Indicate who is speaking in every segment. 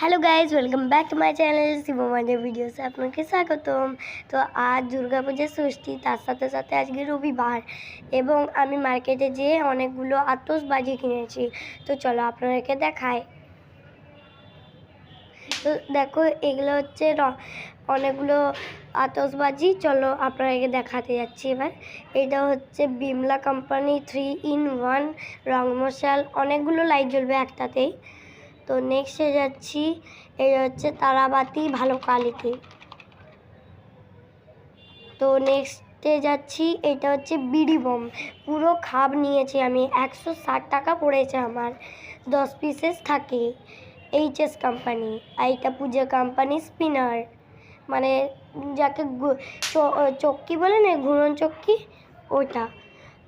Speaker 1: Hello guys welcome back to my channel শিবমানের ভিডিওসে আপনাকে স্বাগতম। তো আজ দুর্গাপূজার ষষ্ঠী, তার সাথে সাথে আজকে রবিবার। এবং আমি মার্কেটে যেয়ে অনেকগুলো আতসবাজি কিনেছি। তো চলো আপনাদেরকে দেখাই। তো দেখো, এগুলো হচ্ছে অনেকগুলো আতসবাজি চলো আপনাদেরকে দেখাতে যাচ্ছি এবার। এটা হচ্ছে Bimla company three in one রং মশাল অনেকগুলো লাইট জ্বলবে একটাতেই। তো নেক্সটে যাচ্ছি এটা হচ্ছে তারাবাতি ভালো কোয়ালিটি তো নেক্সটে যাচ্ছি, এটা হচ্ছে বিডি বম। পুরো খাপ নিয়েছি আমি, একশো ষাট টাকা পড়েছে আমার। দশ পিসেস থাকে। এইচএস কোম্পানি আর এটা পূজা কোম্পানি স্পিনার মানে যাকে চক্কি বলে না, ঘুরন চক্কি? ওটা।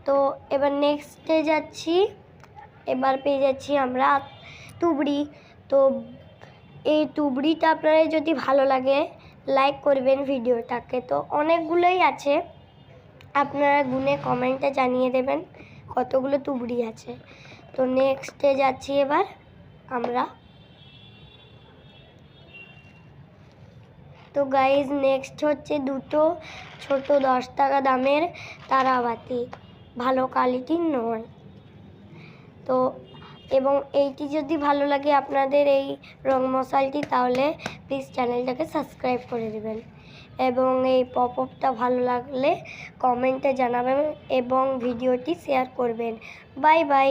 Speaker 1: তো এবার নেক্সটে যাচ্ছি, এবার পেয়ে যাচ্ছি আমরা তুবড়ি। তো এই তুবড়িটা আপনাদের যদি ভালো লাগে লাইক করবেন ভিডিওটাকে। তো অনেকগুলোই আছে। আপনারা গুনে কমেন্টে জানিয়ে দেবেন কতগুলো তুবড়ি আছে। তো নেক্সটে যাচ্ছি এবার আমরা। তো গাইজ নেক্সট হচ্ছে দুটো ছোট দশ টাকা দামের তারাবাতি। ভালো কোয়ালিটির নয়। তো এবং এইটি যদি ভালো লাগে আপনাদের এই রং মশালটি, তাহলে প্লিজ চ্যানেলটাকে সাবস্ক্রাইব করে দেবেন। এবং এই পপ আপটা ভালো লাগলে কমেন্টে জানাবেন এবং ভিডিওটি শেয়ার করবেন। Bye bye